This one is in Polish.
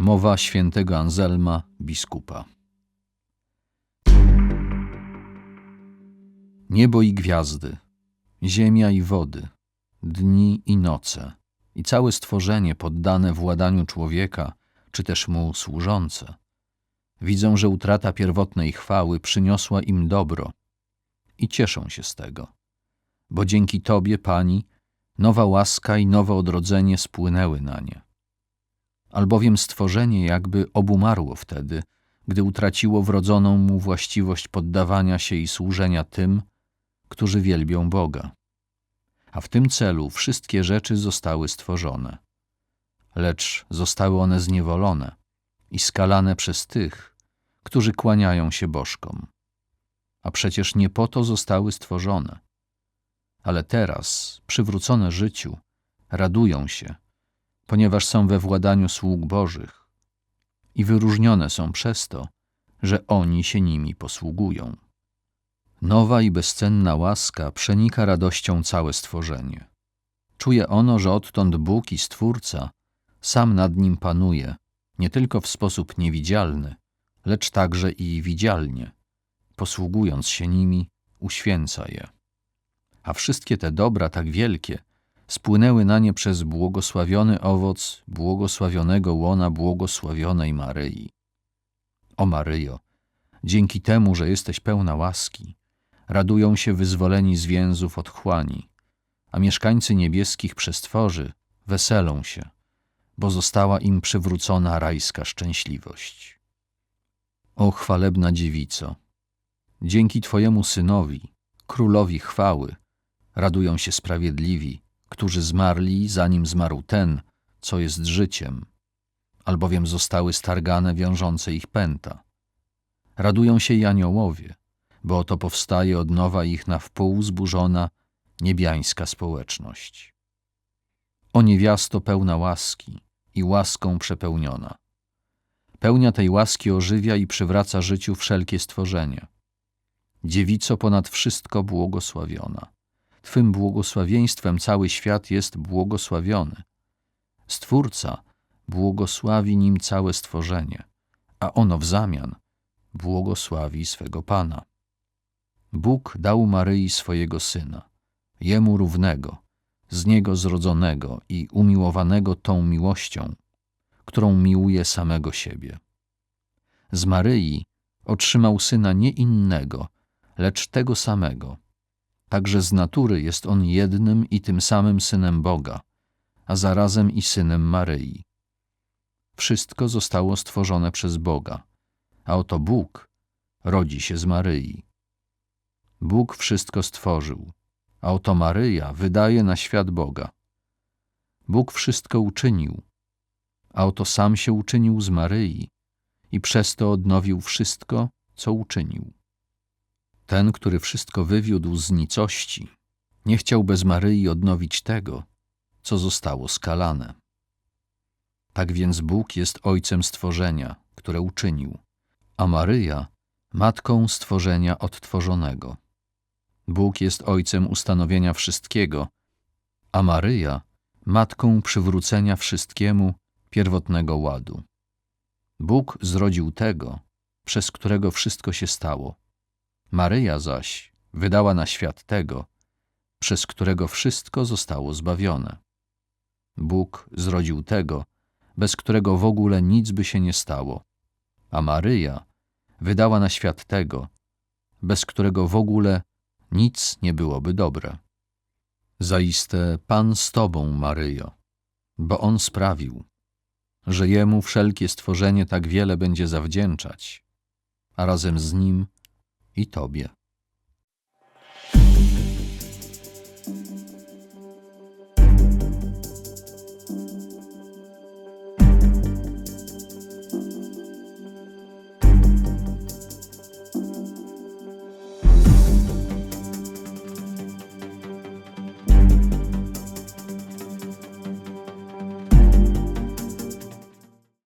Mowa świętego Anselma, biskupa. Niebo i gwiazdy, ziemia i wody, dni i noce, i całe stworzenie poddane władaniu człowieka, czy też mu służące, widzą, że utrata pierwotnej chwały przyniosła im dobro i cieszą się z tego, bo dzięki Tobie, Pani, nowa łaska i nowe odrodzenie spłynęły na nie. Albowiem stworzenie jakby obumarło wtedy, gdy utraciło wrodzoną mu właściwość poddawania się i służenia tym, którzy wielbią Boga. A w tym celu wszystkie rzeczy zostały stworzone. Lecz zostały one zniewolone i skalane przez tych, którzy kłaniają się bożkom. A przecież nie po to zostały stworzone. Ale teraz, przywrócone życiu, radują się, ponieważ są we władaniu sług Bożych i wyróżnione są przez to, że oni się nimi posługują. Nowa i bezcenna łaska przenika radością całe stworzenie. Czuje ono, że odtąd Bóg i Stwórca sam nad nim panuje, nie tylko w sposób niewidzialny, lecz także i widzialnie. Posługując się nimi, uświęca je. A wszystkie te dobra tak wielkie spłynęły na nie przez błogosławiony owoc błogosławionego łona błogosławionej Maryi. O Maryjo, dzięki temu, że jesteś pełna łaski, radują się wyzwoleni z więzów otchłani, a mieszkańcy niebieskich przestworzy weselą się, bo została im przywrócona rajska szczęśliwość. O chwalebna dziewico, dzięki Twojemu Synowi, Królowi chwały, radują się sprawiedliwi, którzy zmarli, zanim zmarł ten, co jest życiem, albowiem zostały stargane wiążące ich pęta. Radują się i aniołowie, bo oto powstaje od nowa ich na wpół zburzona niebiańska społeczność. O niewiasto pełna łaski i łaską przepełniona. Pełnia tej łaski ożywia i przywraca życiu wszelkie stworzenie. Dziewico ponad wszystko błogosławiona. Twym błogosławieństwem cały świat jest błogosławiony. Stwórca błogosławi nim całe stworzenie, a ono w zamian błogosławi swego Pana. Bóg dał Maryi swojego Syna, Jemu równego, z Niego zrodzonego i umiłowanego tą miłością, którą miłuje samego siebie. Z Maryi otrzymał Syna nie innego, lecz tego samego. Także z natury jest On jednym i tym samym Synem Boga, a zarazem i Synem Maryi. Wszystko zostało stworzone przez Boga, a oto Bóg rodzi się z Maryi. Bóg wszystko stworzył, a oto Maryja wydaje na świat Boga. Bóg wszystko uczynił, a oto sam się uczynił z Maryi i przez to odnowił wszystko, co uczynił. Ten, który wszystko wywiódł z nicości, nie chciał bez Maryi odnowić tego, co zostało skalane. Tak więc Bóg jest Ojcem stworzenia, które uczynił, a Maryja Matką stworzenia odtworzonego. Bóg jest Ojcem ustanowienia wszystkiego, a Maryja Matką przywrócenia wszystkiemu pierwotnego ładu. Bóg zrodził tego, przez którego wszystko się stało. Maryja zaś wydała na świat tego, przez którego wszystko zostało zbawione. Bóg zrodził tego, bez którego w ogóle nic by się nie stało, a Maryja wydała na świat tego, bez którego w ogóle nic nie byłoby dobre. Zaiste Pan z Tobą, Maryjo, bo On sprawił, że Jemu wszelkie stworzenie tak wiele będzie zawdzięczać, a razem z Nim i Tobie.